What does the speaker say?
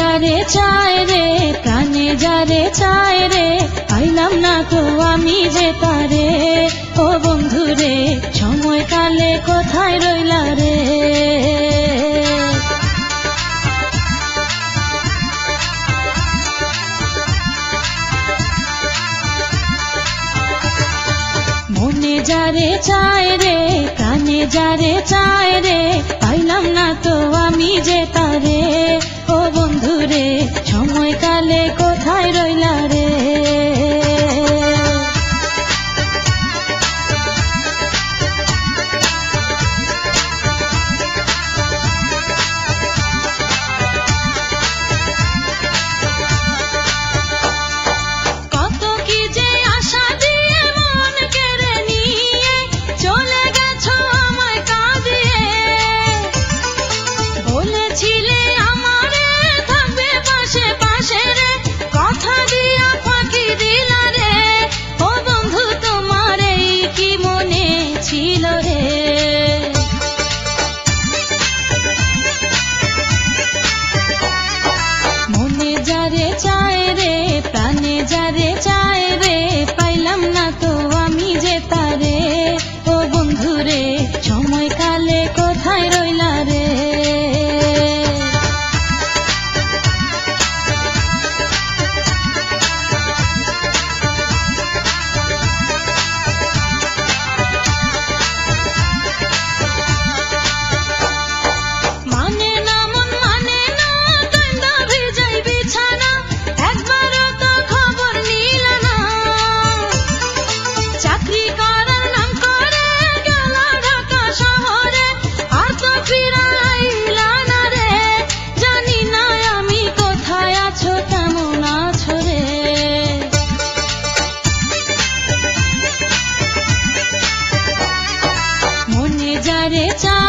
যারে চায় রে কানে যারে চায় রে, পাইলাম না তো আমি যে তারে। ও বন্ধু রে সময় কালে কোথায় রইলা রে? মনে যারে চায় রে কানে যারে ছিল रे जा